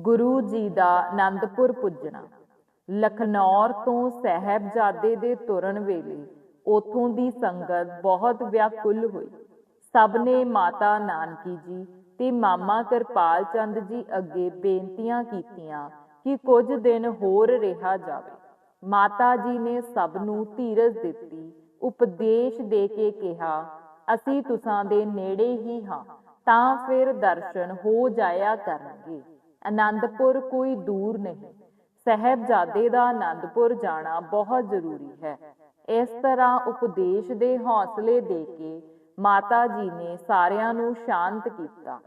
ਗੁਰੂ ਜੀ ਦਾ ਆਨੰਦਪੁਰ ਪੁੱਜਣਾ। ਲਖਨੌਰ ਤੋਂ ਸਹਿਬਜ਼ਾਦੇ ਦੇ ਤੁਰਨ ਵੇਲੇ ਉਥੋਂ ਦੀ ਸੰਗਤ ਬਹੁਤ ਵਿਆਕੁਲ ਹੋਈ। ਸਭ ਨੇ ਮਾਤਾ ਨਾਨਕੀ ਜੀ ਤੇ ਮਾਮਾ ਕਿਰਪਾਲ ਚੰਦ ਜੀ ਅੱਗੇ ਬੇਨਤੀਆਂ ਕੀਤੀਆਂ ਕਿ ਕੁਝ ਦਿਨ ਹੋਰ ਰਿਹਾ ਜਾਵੇ। ਮਾਤਾ ਜੀ ਨੇ ਸਭ ਨੂੰ ਧੀਰਜ ਦਿੱਤੀ, ਉਪਦੇਸ਼ ਦੇ ਕੇ ਕਿਹਾ, ਅਸੀਂ ਤੁਸਾਂ ਦੇ ਨੇੜੇ ਹੀ ਹਾਂ, ਤਾਂ ਫਿਰ ਦਰਸ਼ਨ ਹੋ ਜਾਇਆ ਕਰਨਗੇ। ਆਨੰਦਪੁਰ ਕੋਈ ਦੂਰ ਨਹੀਂ। ਸਹਿਬਜ਼ਾਦੇ ਦਾ ਆਨੰਦਪੁਰ ਜਾਣਾ ਬਹੁਤ ਜ਼ਰੂਰੀ ਹੈ। ਇਸ ਤਰ੍ਹਾਂ ਉਪਦੇਸ਼ ਦੇ ਹੌਸਲੇ ਦੇ ਕੇ ਮਾਤਾ ਜੀ ਨੇ ਸਾਰਿਆਂ ਨੂੰ ਸ਼ਾਂਤ ਕੀਤਾ।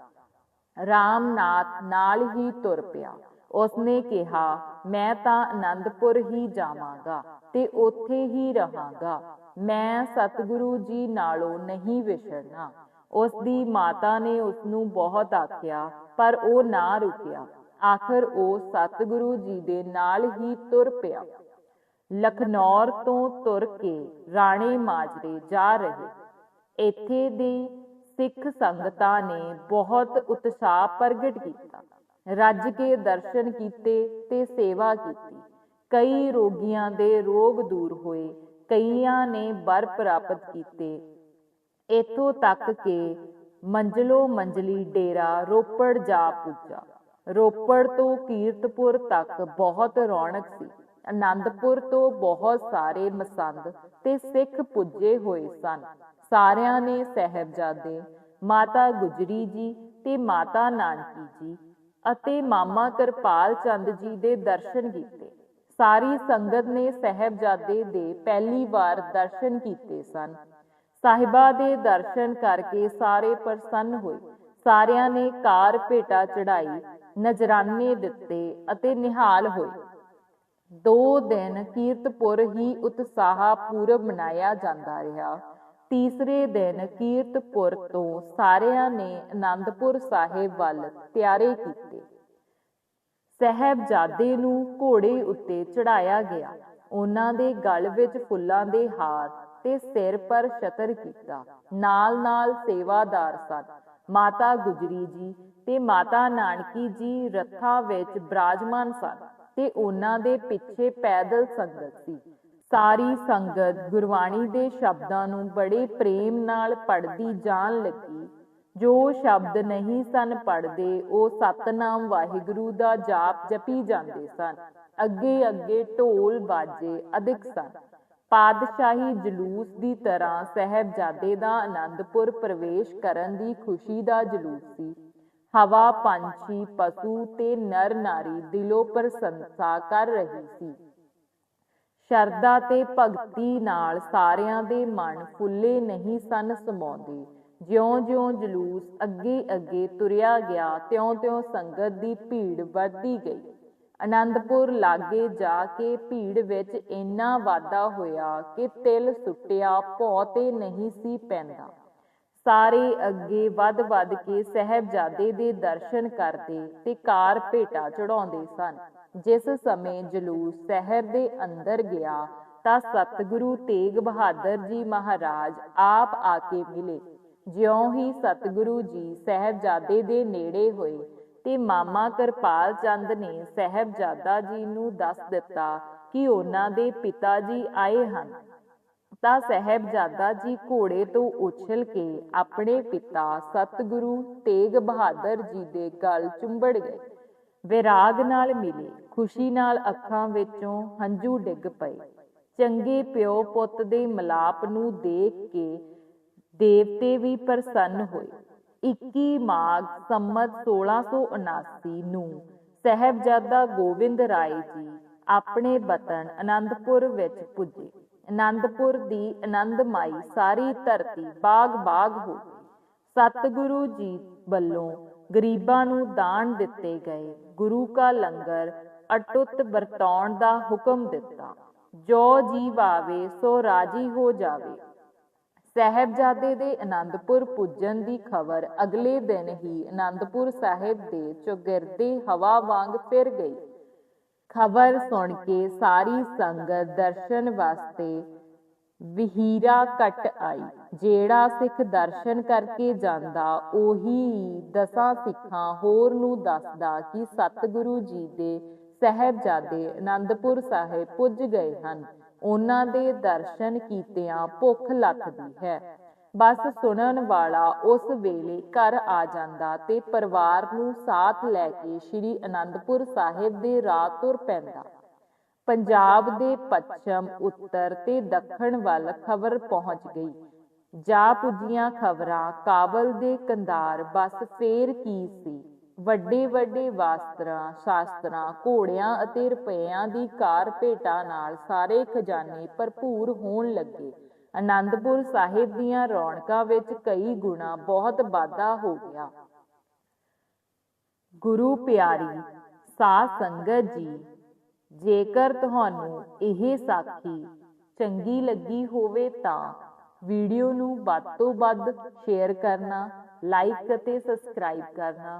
ਰਾਮਨਾਥ ਨਾਲ ਹੀ ਤੁਰ ਪਿਆ। ਉਸਨੇ ਕਿਹਾ, ਮੈਂ ਤਾਂ ਆਨੰਦਪੁਰ ਹੀ ਜਾਵਾਂਗਾ ਤੇ ਉੱਥੇ ਹੀ ਰਹਾਂਗਾ। ਮੈਂ ਸਤਿਗੁਰੂ ਜੀ ਨਾਲੋਂ ਨਹੀਂ ਵਿਛੜਨਾ। ਉਸ ਦੀ ਮਾਤਾ ਨੇ ਉਸ ਨੂੰ ਬਹੁਤ ਆਖਿਆ, ਪਰ ਉਹ ਨਾ ਰੁਕਿਆ। ਆਖਰ ਉਹ ਸਤਿਗੁਰੂ ਜੀ ਦੇ ਨਾਲ ਹੀ ਤੁਰ ਪਿਆ। ਲਖਨੌਰ ਤੋਂ ਤੁਰ ਕੇ ਰਾਣੇ ਮਾਜਰੇ ਜਾ ਰਹੇ। ਇੱਥੇ ਦੀ ਸਿੱਖ ਸੰਗਤਾਂ ਨੇ ਬਹੁਤ ਉਤਸ਼ਾਹ ਪ੍ਰਗਟ ਕੀਤਾ। ਰੱਜ ਕੇ ਦਰਸ਼ਨ ਕੀਤੇ ਤੇ ਸੇਵਾ ਕੀਤੀ। ਕਈ ਰੋਗੀਆਂ ਦੇ ਰੋਗ ਦੂਰ ਹੋਏ। ਕਈਆਂ ਨੇ ਬਰ ਪ੍ਰਾਪਤ ਕੀਤੇ। ਇਥੋਂ ਤੱਕ ਕਿ ਮੰਜ਼ਲੋ ਮੰਜ਼ਲੀ ਡੇਰਾ ਰੋਪੜ ਜਾ ਪੁੱਜਾ। ਰੋਪੜ ਤੋਂ ਕੀਰਤਪੁਰ ਤੱਕ ਬਹੁਤ ਰੌਣਕ ਸੀ। ਆਨੰਦਪੁਰ ਤੋਂ ਬਹੁਤ ਸਾਰੇ ਮਸੰਦ ਤੇ ਸਿੱਖ ਪੁੱਜੇ ਹੋਏ ਸਨ। ਸਾਰਿਆਂ ਨੇ ਸਹਿਬਜ਼ਾਦੇ, ਮਾਤਾ ਗੁਜਰੀ ਜੀ ਤੇ ਮਾਤਾ ਨਾਨਕੀ ਜੀ ਅਤੇ ਮਾਮਾ ਕਿਰਪਾਲ ਚੰਦ ਜੀ ਦੇ ਦਰਸ਼ਨ ਕੀਤੇ। ਸਾਰੀ ਸੰਗਤ ਨੇ ਸਹਿਬਜ਼ਾਦੇ ਦੇ ਪਹਿਲੀ ਵਾਰ ਦਰਸ਼ਨ ਕੀਤੇ ਸਨ। ਸਾਹਿਬਾ ਦੇ ਦਰਸ਼ਨ ਕਰਕੇ ਸਾਰੇ ਪ੍ਰਸੰਨ ਹੋਏ। ਸਾਰਿਆਂ ਨੇ ਕਾਰ ਭੇਟਾ ਚੜਾਈ ਨਜ਼ਰਾਨੇ ਦਿੱਤੇ ਅਤੇ ਨਿਹਾਲ ਹੋਏ। ਦੋ ਦਿਨ ਕੀਰਤਪੁਰ ਹੀ ਉਤਸ਼ਾਹ ਪੂਰਵ ਮਨਾਇਆ ਜਾਂਦਾ ਰਿਹਾ। ਤੀਸਰੇ ਦਿਨ ਕੀਰਤਪੁਰ ਤੋਂ ਸਾਰਿਆਂ ਨੇ ਆਨੰਦਪੁਰ ਸਾਹਿਬ ਵੱਲ ਤਿਆਰੇ ਕੀਤੇ। ਸਹਿਬਜ਼ਾਦੇ ਨੂੰ ਘੋੜੇ ਉੱਤੇ ਚੜਾਇਆ ਗਿਆ। ਉਹਨਾਂ ਦੇ ਗਲ ਵਿੱਚ ਫੁੱਲਾਂ ਦੇ ਹਾਰ ਤੇ ਸਿਰ ਪਰ ਛਤਰ ਕੀਤਾ। ਨਾਲ-ਨਾਲ ਸੇਵਾਦਾਰ ਸਨ। ਮਾਤਾ ਗੁਜਰੀ ਜੀ ਤੇ ਮਾਤਾ ਨਾਨਕੀ ਜੀ ਰੱਥਾਂ ਵਿੱਚ ਬਰਾਜਮਾਨ ਸਨ ਤੇ ਉਹਨਾਂ ਦੇ ਪਿੱਛੇ ਪੈਦਲ ਸੰਗਤ ਸੀ। ਸਾਰੀ ਸੰਗਤ ਗੁਰਬਾਣੀ ਦੇ ਸ਼ਬਦਾਂ ਨੂੰ ਬੜੇ ਪ੍ਰੇਮ ਨਾਲ ਪੜ੍ਹਦੀ ਜਾਣ ਲੱਗੀ। ਜੋ ਸ਼ਬਦ ਨਹੀਂ ਸਨ ਪੜਦੇ ਉਹ ਸਤਨਾਮ ਵਾਹਿਗੁਰੂ ਦਾ ਜਾਪ ਜਪੀ ਜਾਂਦੇ ਸਨ। ਅੱਗੇ ਅੱਗੇ ਢੋਲ ਬਾਜੇ ਅਧਿਕ ਸਨ। ਪਾਦਸ਼ਾਹੀ ਜਲੂਸ ਦੀ ਤਰ੍ਹਾਂ ਸਹਿਬਜ਼ਾਦੇ ਦਾ ਆਨੰਦਪੁਰ ਪ੍ਰਵੇਸ਼ ਕਰਨ ਦੀ ਖੁਸ਼ੀ ਦਾ ਜਲੂਸ ਸੀ। ਹਵਾ ਪੰਛੀ, ਪਸ਼ੂ ਤੇ ਨਰ ਨਾਰੀ ਦਿਲੋਂ ਪ੍ਰਸੰਸਾ ਕਰ ਰਹੀ ਸੀ। ਸ਼ਰਧਾ ਤੇ ਭਗਤੀ ਨਾਲ ਸਾਰਿਆਂ ਦੇ ਮਨ ਫੁੱਲੇ ਨਹੀਂ ਸਨ ਸਮਾਉਂਦੇ। ਜਿਉਂ-ਜਿਉਂ ਜਲੂਸ ਅੱਗੇ-ਅੱਗੇ ਤੁਰਿਆ ਗਿਆ, ਤਿਉਂ-ਤਿਉਂ ਸੰਗਤ ਦੀ ਭੀੜ ਵੱਧਦੀ ਗਈ। ਅਨੰਦਪੁਰ ਲਾਗੇ ਜਾ ਕੇ ਭੀੜ ਵਿੱਚ ਇੰਨਾ ਵਾਧਾ ਹੋਇਆ ਕਿ ਤਿਲ ਸੁੱਟਿਆ, ਭੌ ਤੇ ਨਹੀਂ ਸੀ ਪੈਂਦਾ। ਸਾਰੇ ਅੱਗੇ ਵੱਧ-ਵੱਧ ਕੇ ਸਹਿਬਜ਼ਾਦੇ ਦੇ ਦਰਸ਼ਨ ਕਰਦੇ ਤੇ ਕਾਰ ਭੇਟਾ ਚੜਾਉਂਦੇ ਸਨ। ਜਿਸ ਸਮੇਂ ਜਲੂਸ ਸ਼ਹਿਰ ਦੇ ਅੰਦਰ ਗਿਆ ਤਾਂ ਸਤਿਗੁਰੂ ਤੇਗ ਬਹਾਦਰ ਜੀ ਮਹਾਰਾਜ ਆਪ ਆ ਕੇ ਮਿਲੇ। ਜਿਉਂ ਹੀ ਸਤਿਗੁਰੂ ਜੀ ਸਹਿਬਜ਼ਾਦੇ ਦੇ ਨੇੜੇ ਹੋਏ ਤੇ ਮਾਮਾ ਕਿਰਪਾਲ ਚੰਦ ਨੇ ਸਹਿਬਜ਼ਾਦਾ ਜੀ ਨੂੰ ਦੱਸ ਦਿੱਤਾ ਕਿ ਉਹਨਾਂ ਦੇ ਪਿਤਾ ਜੀ ਆਏ ਹਨ। ਤਾਂ ਸਹਿਬਜ਼ਾਦਾ ਜੀ ਘੋੜੇ ਤੋਂ ਉਛਲ ਕੇ ਆਪਣੇ ਪਿਤਾ ਸਤਿਗੁਰੂ ਤੇਗ ਬਹਾਦਰ ਜੀ ਦੇ ਗਲ ਚੁੰਬੜ ਗਏ। ਵਿਰਾਗ ਨਾਲ ਮਿਲੇ, ਖੁਸ਼ੀ ਨਾਲ ਅੱਖਾਂ ਵਿੱਚੋਂ ਹੰਝੂ ਡਿੱਗ ਪਏ। ਚੰਗੇ ਪਿਓ ਪੁੱਤ ਦੇ ਮਲਾਪ ਨੂੰ ਦੇਖ ਕੇ ਦੇਵਤੇ ਵੀ ਪ੍ਰਸੰਨ ਹੋਏ। 21 ਮਾਘ ਸੰਮਤ 1679 ਨੂੰ ਸਹਿਬਜ਼ਾਦਾ ਗੋਬਿੰਦ ਰਾਏ ਜੀ ਆਪਣੇ ਵਤਨ ਆਨੰਦਪੁਰ ਵਿੱਚ ਪੁੱਜੇ। ਆਨੰਦਪੁਰ ਦੀ ਆਨੰਦਮਾਈ ਸਾਰੀ ਧਰਤੀ ਬਾਗ-ਬਾਗ ਹੋ ਗਈ। ਸਤਿਗੁਰੂ ਜੀ ਵੱਲੋਂ ਗਰੀਬਾਂ ਨੂੰ ਦਾਨ ਦਿੱਤੇ ਗਏ। ਗੁਰੂ ਕਾ ਲੰਗਰ ਅਟੁੱਟ ਵਰਤਾਉਣ ਦਾ ਹੁਕਮ ਦਿੱਤਾ। ਜੋ ਜੀਵ ਆਵੇ, ਸੋ ਰਾਜੀ ਹੋ ਜਾਵੇ। ਸਹਿਬਜ਼ਾਦੇ ਦੇ ਆਨੰਦਪੁਰ ਪੁੱਜਣ ਦੀ ਖਬਰ ਅਗਲੇ ਦਿਨ ਹੀ ਆਨੰਦਪੁਰ ਸਾਹਿਬ ਦੇ ਚੌਗਿਰਦੇ ਹਵਾ ਵਾਂਗ ਫਿਰ ਗਈ ਖਬਰ ਸੁਣ ਕੇ ਸਾਰੀ ਸੰਗਤ ਦਰਸ਼ਨ ਵਾਸਤੇ ਵਿਹੀਰਾ ਕਟ ਆਈ। ਜਿਹੜਾ ਸਿੱਖ ਦਰਸ਼ਨ ਕਰਕੇ ਜਾਂਦਾ, ਉਹੀ ਦਸਾਂ ਸਿੱਖਾਂ ਹੋਰ ਨੂੰ ਦੱਸਦਾ ਕਿ ਸਤਿਗੁਰੂ ਜੀ ਦੇ ਸਹਿਬਜ਼ਾਦੇ ਆਨੰਦਪੁਰ ਸਾਹਿਬ ਪੁੱਜ ਗਏ ਹਨ। ਉਹਨਾਂ ਦੇ ਦਰਸ਼ਨ ਕੀਤਿਆਂ ਭੁੱਖ ਲੱਥਦੀ ਹੈ। ਬਸ ਸੁਣਨ ਵਾਲਾ ਉਸ ਵੇਲੇ ਘਰ ਆ ਜਾਂਦਾ ਤੇ ਪਰਿਵਾਰ ਨੂੰ ਸਾਥ ਲੈ ਕੇ ਸ੍ਰੀ ਅਨੰਦਪੁਰ ਸਾਹਿਬ ਦੇ ਰਾਹ ਤੁਰ ਪੈਂਦਾ। ਪੰਜਾਬ ਦੇ ਪੱਛਮ, ਉੱਤਰ ਤੇ ਦੱਖਣ ਵੱਲ ਖਬਰ ਪਹੁੰਚ ਗਈ। ਜਾ ਪੁੱਜੀਆਂ ਖਬਰਾਂ, ਕਾਬਲ ਦੇ ਕੰਧਾਰ ਬਸ ਫੇਰ ਕੀ ਸੀ? ਵੱਡੇ ਵੱਡੇ ਵਾਸਤਰਾਂ, ਸ਼ਾਸਤਰਾਂ, ਘੋੜਿਆਂ ਅਤੇ ਰੁਪਈਆਂ ਦੀ ਕਾਰ ਭੇਟਾਂ ਨਾਲ ਸਾਰੇ ਖਜ਼ਾਨੇ ਭਰਪੂਰ ਹੋਣ ਲੱਗੇ। ਆਨੰਦਪੁਰ ਸਾਹਿਬ ਦੀਆਂ ਰੌਣਕਾਂ ਵਿੱਚ ਕਈ ਗੁਣਾ ਬਹੁਤ ਵਾਧਾ ਹੋ ਗਿਆ। ਗੁਰੂ ਪਿਆਰੀ, ਸਾਧ ਸੰਗਤ ਜੀ, ਜੇਕਰ ਤੁਹਾਨੂੰ ਇਹ ਸਾਖੀ ਚੰਗੀ ਲੱਗੀ ਹੋਵੇ ਤਾਂ ਵੀਡੀਓ ਨੂੰ ਵੱਧ ਤੋਂ ਵੱਧ ਸ਼ੇਅਰ ਕਰਨਾ, ਲਾਈਕ ਅਤੇ ਸਬਸਕ੍ਰਾਈਬ ਕਰਨਾ